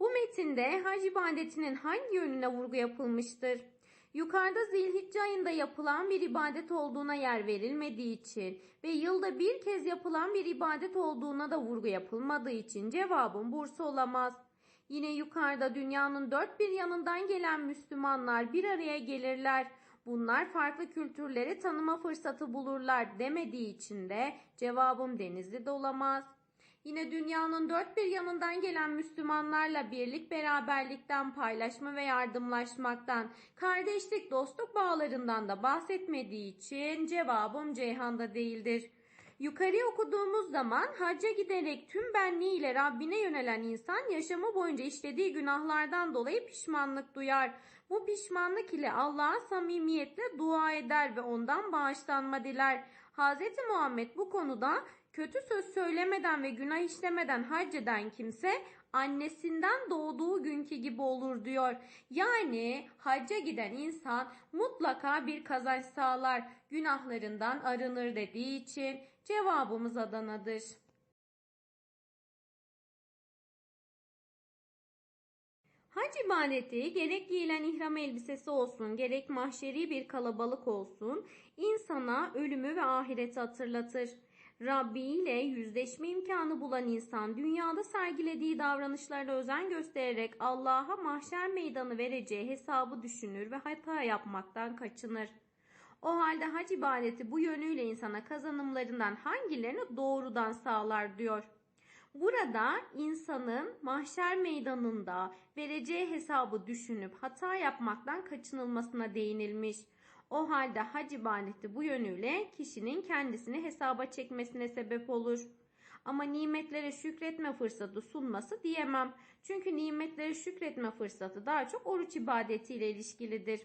Bu metinde hac ibadetinin hangi yönüne vurgu yapılmıştır? Yukarıda zilhicce ayında yapılan bir ibadet olduğuna yer verilmediği için ve yılda bir kez yapılan bir ibadet olduğuna da vurgu yapılmadığı için cevabım Bursa olamaz. Yine yukarıda dünyanın dört bir yanından gelen Müslümanlar bir araya gelirler. Bunlar farklı kültürleri tanıma fırsatı bulurlar demediği için de cevabım Denizli de olamaz. Yine dünyanın dört bir yanından gelen Müslümanlarla birlik beraberlikten, paylaşma ve yardımlaşmaktan, kardeşlik, dostluk bağlarından da bahsetmediği için cevabım Ceyhan'da değildir. Yukarıya okuduğumuz zaman hacca giderek tüm benliğiyle Rabbine yönelen insan yaşamı boyunca işlediği günahlardan dolayı pişmanlık duyar. Bu pişmanlık ile Allah'a samimiyetle dua eder ve ondan bağışlanma diler. Hz. Muhammed bu konuda kötü söz söylemeden ve günah işlemeden hac eden kimse annesinden doğduğu günkü gibi olur diyor. Yani hacca giden insan mutlaka bir kazanç sağlar. Günahlarından arınır dediği için cevabımız Adana'dır. Hac ibadeti gerek giyilen ihram elbisesi olsun gerek mahşeri bir kalabalık olsun insana ölümü ve ahireti hatırlatır. Rabbi ile yüzleşme imkanı bulan insan dünyada sergilediği davranışlara özen göstererek Allah'a mahşer meydanı vereceği hesabı düşünür ve hata yapmaktan kaçınır. O halde hac ibadeti bu yönüyle insana kazanımlarından hangilerini doğrudan sağlar diyor. Burada insanın mahşer meydanında vereceği hesabı düşünüp hata yapmaktan kaçınılmasına değinilmiş. O halde hac ibadeti bu yönüyle kişinin kendisini hesaba çekmesine sebep olur. Ama nimetlere şükretme fırsatı sunması diyemem. Çünkü nimetlere şükretme fırsatı daha çok oruç ibadetiyle ilişkilidir.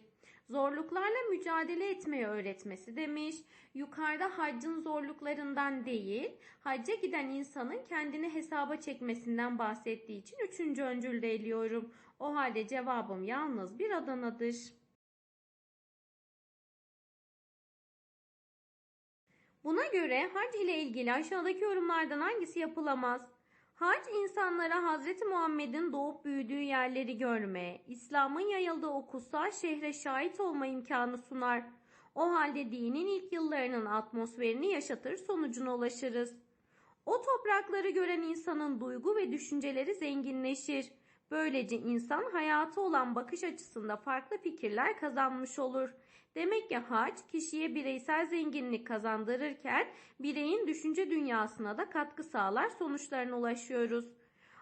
Zorluklarla mücadele etmeyi öğretmesi demiş. Yukarıda haccın zorluklarından değil, hacca giden insanın kendini hesaba çekmesinden bahsettiği için üçüncü öncülde eliyorum. O halde cevabım yalnız bir Adana'dır. Buna göre hac ile ilgili aşağıdaki yorumlardan hangisi yapılamaz? Hac insanlara Hazreti Muhammed'in doğup büyüdüğü yerleri görme, İslam'ın yayıldığı o kutsal şehre şahit olma imkanı sunar. O halde dinin ilk yıllarının atmosferini yaşatır sonucuna ulaşırız. O toprakları gören insanın duygu ve düşünceleri zenginleşir. Böylece insan hayatı olan bakış açısında farklı fikirler kazanmış olur. Demek ki hac kişiye bireysel zenginlik kazandırırken bireyin düşünce dünyasına da katkı sağlar sonuçlarına ulaşıyoruz.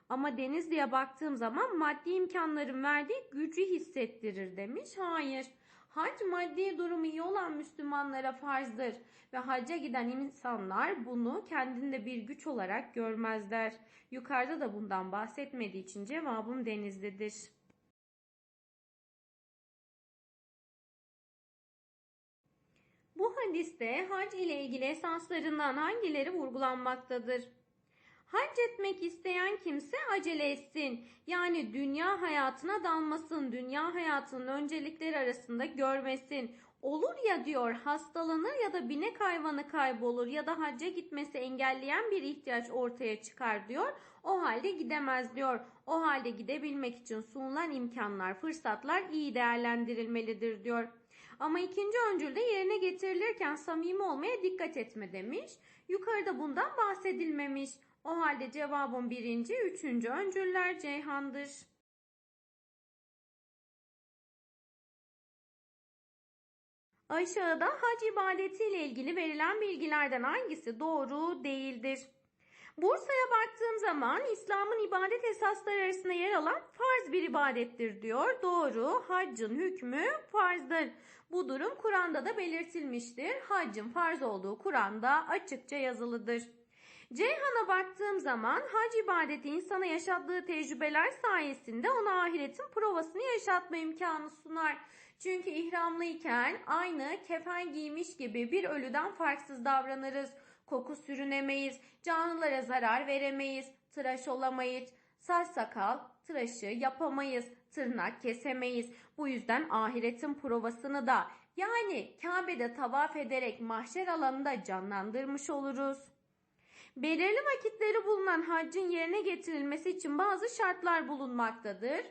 Ama Denizli'ye baktığım zaman maddi imkanların verdiği gücü hissettirir demiş. Hayır. Hac maddi durumu iyi olan Müslümanlara farzdır ve hacca giden insanlar bunu kendinde bir güç olarak görmezler. Yukarıda da bundan bahsetmediği için cevabım Denizli'dir. Hadiste hac ile ilgili esaslarından hangileri vurgulanmaktadır? Hac etmek isteyen kimse acele etsin. Yani dünya hayatına dalmasın, dünya hayatının öncelikleri arasında görmesin. Olur ya diyor hastalanır ya da binek hayvanı kaybolur ya da hacca gitmesi engelleyen bir ihtiyaç ortaya çıkar diyor. O halde gidemez diyor. O halde gidebilmek için sunulan imkanlar, fırsatlar iyi değerlendirilmelidir diyor. Ama ikinci öncülde yerine getirilirken samimi olmaya dikkat etme demiş. Yukarıda bundan bahsedilmemiş. O halde cevabım birinci, üçüncü öncüller Ceyhan'dır. Aşağıda hac ibadeti ile ilgili verilen bilgilerden hangisi doğru değildir? Bursa'ya baktığım zaman İslam'ın ibadet esasları arasında yer alan farz bir ibadettir diyor. Doğru. Haccın hükmü farzdır. Bu durum Kur'an'da da belirtilmiştir. Haccın farz olduğu Kur'an'da açıkça yazılıdır. Ceyhan'a baktığım zaman hac ibadeti insana yaşattığı tecrübeler sayesinde ona ahiretin provasını yaşatma imkanı sunar. Çünkü ihramlıyken aynı kefen giymiş gibi bir ölüden farksız davranırız. Koku sürünemeyiz, canlılara zarar veremeyiz, tıraş olamayız, saç sakal, tıraşı yapamayız, tırnak kesemeyiz. Bu yüzden ahiretin provasını da yani Kabe'de tavaf ederek mahşer alanında canlandırmış oluruz. Belirli vakitleri bulunan haccın yerine getirilmesi için bazı şartlar bulunmaktadır.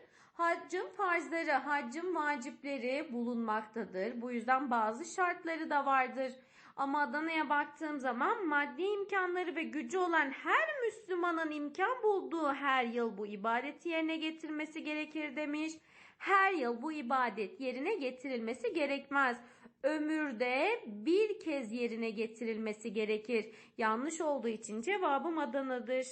Haccın farzları, haccın vacipleri bulunmaktadır. Bu yüzden bazı şartları da vardır. Ama Adana'ya baktığım zaman maddi imkanları ve gücü olan her Müslümanın imkan bulduğu her yıl bu ibadeti yerine getirmesi gerekir demiş. Her yıl bu ibadet yerine getirilmesi gerekmez. Ömürde bir kez yerine getirilmesi gerekir. Yanlış olduğu için cevabım Adana'dır.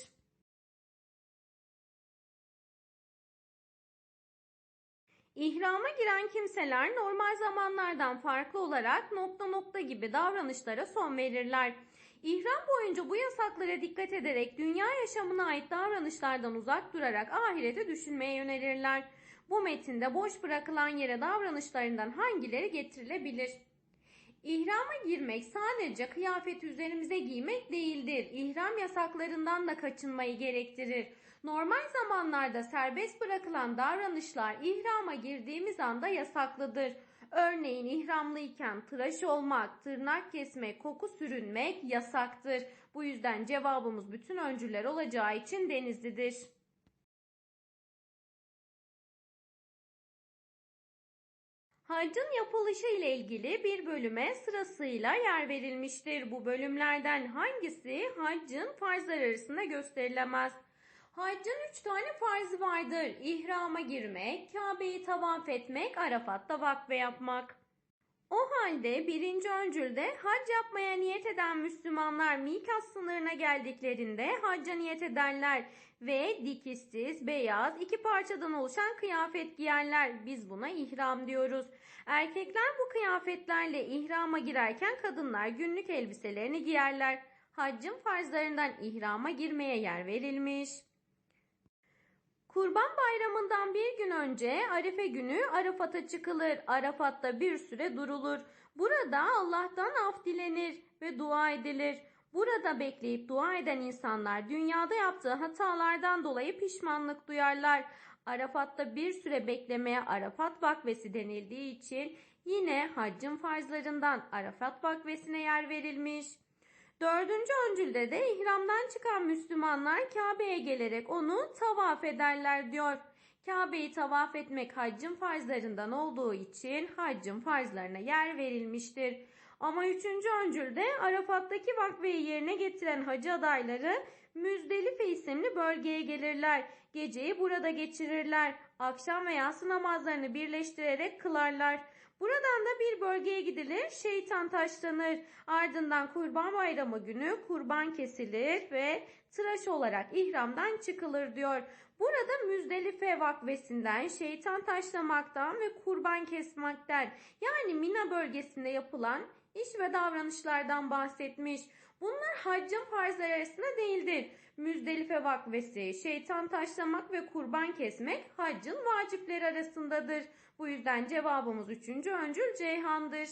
İhrama giren kimseler normal zamanlardan farklı olarak nokta nokta gibi davranışlara son verirler. İhram boyunca bu yasaklara dikkat ederek dünya yaşamına ait davranışlardan uzak durarak ahirete düşünmeye yönelirler. Bu metinde boş bırakılan yere davranışlarından hangileri getirilebilir? İhrama girmek sadece kıyafet üzerimize giymek değildir. İhram yasaklarından da kaçınmayı gerektirir. Normal zamanlarda serbest bırakılan davranışlar ihrama girdiğimiz anda yasaklıdır. Örneğin ihramlıyken tıraş olmak, tırnak kesmek, koku sürünmek yasaktır. Bu yüzden cevabımız bütün öncüler olacağı için denizlidir. Haccın yapılışı ile ilgili bir bölüme sırasıyla yer verilmiştir. Bu bölümlerden hangisi haccın farzları arasında gösterilemez? Haccın üç tane farzı vardır. İhrama girmek, Kabe'yi tavaf etmek, Arafat'ta vakfe yapmak. O halde birinci öncülde hac yapmaya niyet eden Müslümanlar mikat sınırına geldiklerinde hacca niyet ederler ve dikişsiz, beyaz, iki parçadan oluşan kıyafet giyerler. Biz buna ihram diyoruz. Erkekler bu kıyafetlerle ihrama girerken kadınlar günlük elbiselerini giyerler. Haccın farzlarından ihrama girmeye yer verilmiş. Kurban Bayramı'ndan bir gün önce Arife günü Arafat'a çıkılır. Arafat'ta bir süre durulur. Burada Allah'tan af dilenir ve dua edilir. Burada bekleyip dua eden insanlar dünyada yaptığı hatalardan dolayı pişmanlık duyarlar. Arafat'ta bir süre beklemeye Arafat vakvesi denildiği için yine haccın farzlarından Arafat vakvesine yer verilmiş. Dördüncü öncülde de ihramdan çıkan Müslümanlar Kabe'ye gelerek onu tavaf ederler diyor. Kabe'yi tavaf etmek haccın farzlarından olduğu için haccın farzlarına yer verilmiştir. Ama üçüncü öncülde Arafat'taki vakveyi yerine getiren hacı adayları Müzdelife isimli bölgeye gelirler. Geceyi burada geçirirler. Akşam ve yatsı namazlarını birleştirerek kılarlar. Buradan da bir bölgeye gidilir, şeytan taşlanır. Ardından kurban bayramı günü kurban kesilir ve tıraş olarak ihramdan çıkılır diyor. Burada Müzdelife vakvesinden, şeytan taşlamaktan ve kurban kesmekten yani Mina bölgesinde yapılan iş ve davranışlardan bahsetmiş. Bunlar haccın farzları arasında değildir. Müzdelife vakvesi, şeytan taşlamak ve kurban kesmek haccın vacipleri arasındadır. Bu yüzden cevabımız üçüncü öncül Ceyhan'dır.